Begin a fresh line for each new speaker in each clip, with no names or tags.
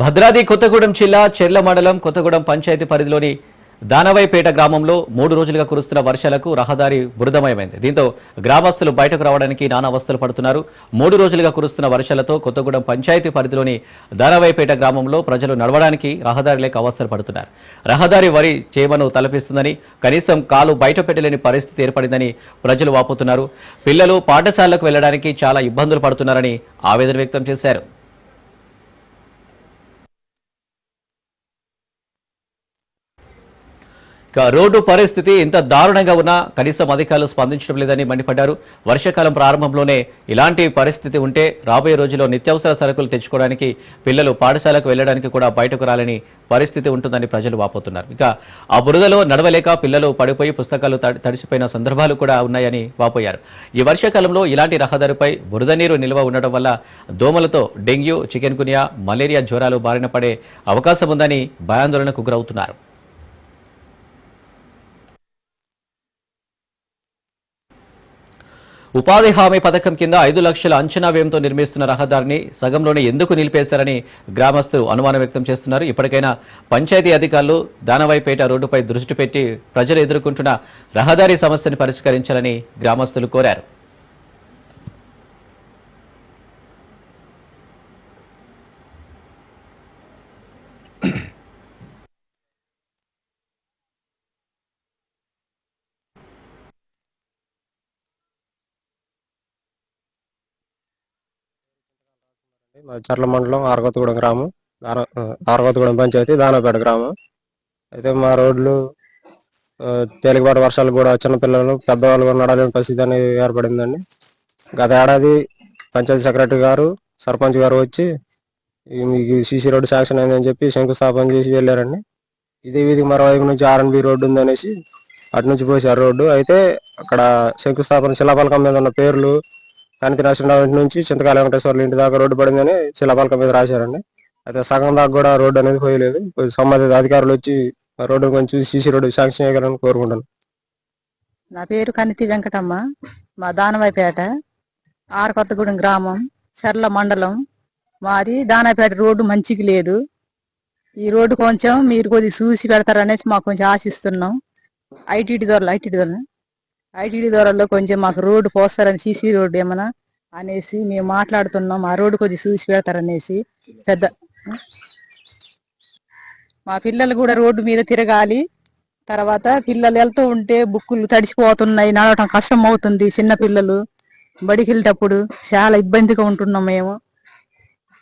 భద్రాద్రి కొత్తగూడెం జిల్లా చెర్ల మండలం కొత్తగూడెం పంచాయతీ పరిధిలోని దానవైపేట గ్రామంలో మూడు రోజులుగా కురుస్తున్న వర్షాలకు రహదారి బురదమయమైంది. దీంతో గ్రామస్తులు బయటకు రావడానికి నానా అవస్థలు పడుతున్నారు. మూడు రోజులుగా కురుస్తున్న వర్షాలతో కొత్తగూడెం పంచాయతీ పరిధిలోని దానవైపేట గ్రామంలో ప్రజలు నడవడానికి రహదారి లేక అవస్థలు పడుతున్నారు. రహదారి వరి చేమను తలపిస్తుందని కనీసం కాలు బయట పెట్టలేని పరిస్థితి ఏర్పడిందని ప్రజలు వాపోతున్నారు. పిల్లలు పాఠశాలకు వెళ్ళడానికి చాలా ఇబ్బందులు పడుతున్నారని ఆవేదన వ్యక్తం చేశారు. రోడ్డు పరిస్థితి ఇంత దారుణంగా ఉన్నా కనీసం అధికారులు స్పందించడం లేదని మండిపడ్డారు. వర్షాకాలం ప్రారంభంలోనే ఇలాంటి పరిస్థితి ఉంటే రాబోయే రోజుల్లో నిత్యావసర సరుకులు తెచ్చుకోవడానికి పిల్లలు పాఠశాలకు వెళ్ళడానికి కూడా బయటకు రాలని పరిస్థితి ఉంటుందని ప్రజలు వాపోతున్నారు. ఇక ఆ బురదలో నడవలేక పిల్లలు పడిపోయి పుస్తకాలు తడి- తడిసిపోయిన సందర్భాలు కూడా ఉన్నాయని వాపోయారు. ఈ వర్షాకాలంలో ఇలాంటి రహదారిపై బురద నీరు నిల్వ ఉండడం వల్ల దోమలతో డెంగ్యూ చికెన్ గునియా మలేరియా జ్వరాలు బారిన పడే అవకాశం ఉందని భయాందోళనకు గురవుతున్నారు. ఉపాధి హామీ పథకం కింద ఐదు లక్షల అంచనా వ్యయంతో నిర్మిస్తున్న రహదారిని సగంలోనే ఎందుకు నిలిపేశారని గ్రామస్తులు అనుమానం వ్యక్తం చేస్తున్నారు. ఇప్పటికైనా పంచాయతీ అధికారులు దానవైపేట రోడ్డుపై దృష్టి పెట్టి ప్రజలు ఎదుర్కొంటున్న రహదారి సమస్యను పరిష్కరించాలని గ్రామస్తులు కోరారు.
మా చర్ల మండలం ఆరగొత్తగూడెం గ్రామం. దాన పంచాయతీ దానపేట గ్రామం. అయితే మా రోడ్లు తేలికపాటి వర్షాలు కూడా చిన్నపిల్లలు పెద్దవాళ్ళు కూడా నడలేని పరిస్థితి అనేది ఏర్పడిందండి. గత ఏడాది పంచాయతీ సెక్రటరీ గారు సర్పంచ్ గారు వచ్చి మీకు సీసీ రోడ్డు శాంక్షన్ అయిందని చెప్పి శంకుస్థాపన చేసి వెళ్ళారండి. ఇదే వీధికి మరోవైపు నుంచి ఆర్ఎన్బి రోడ్డు ఉందనేసి అటు నుంచి పోసారు రోడ్డు. అయితే అక్కడ శంకుస్థాపన శిలాఫలకం మీద ఉన్న పేర్లు కనితి నరసింహరావు ఇంటి నుంచి చింతకాల వెంకటేశ్వర్లు ఇంటి దాకా రోడ్డు పడిందని శిలాపలకం మీద రాశారండి. అయితే సగం దాకా కూడా రోడ్డు అనేది పోయలేదు. కొంచెం సంబంధిత అధికారులు వచ్చి రోడ్డు కొంచెం సీసీ రోడ్డు శాంక్షన్ చేయగలని కోరుకుంటాను
నా పేరు కనితి వెంకటమ్మ. మా దానవాయిపేట ఆరకొత్తగూడెం గ్రామం చర్ల మండలం. మాది దానపేట రోడ్డు మంచికి లేదు. ఈ రోడ్డు కొంచెం మీరు కొద్ది చూసి పెడతారనేసి మాకు కొంచెం ఆశిస్తున్నాం. ఐటీటీ ద్వారా ఐటీటీ ద్వారా. ఐటీడీ దూరాల్లో కొంచెం మాకు రోడ్డు పోస్తారని సీసీ రోడ్డు ఏమన్నా అనేసి మేము మాట్లాడుతున్నాం. ఆ రోడ్డు కొద్ది చూసి పెడతారనేసి పెద్ద మా పిల్లలు కూడా రోడ్డు మీద తిరగాలి. తర్వాత పిల్లలు వెళ్తూ ఉంటే బుక్కులు తడిసిపోతున్నాయి. నడవటం కష్టం అవుతుంది చిన్న పిల్లలు. బడికి వెళ్ళేటప్పుడు చాలా ఇబ్బందిగా ఉంటున్నాం మేము.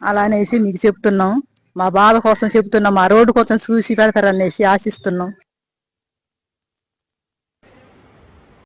అలా అనేసి మీకు చెప్తున్నాం. మా బాధ కోసం చెప్తున్నాం. మా రోడ్డు కోసం చూసి పెడతారనేసి ఆశిస్తున్నాం.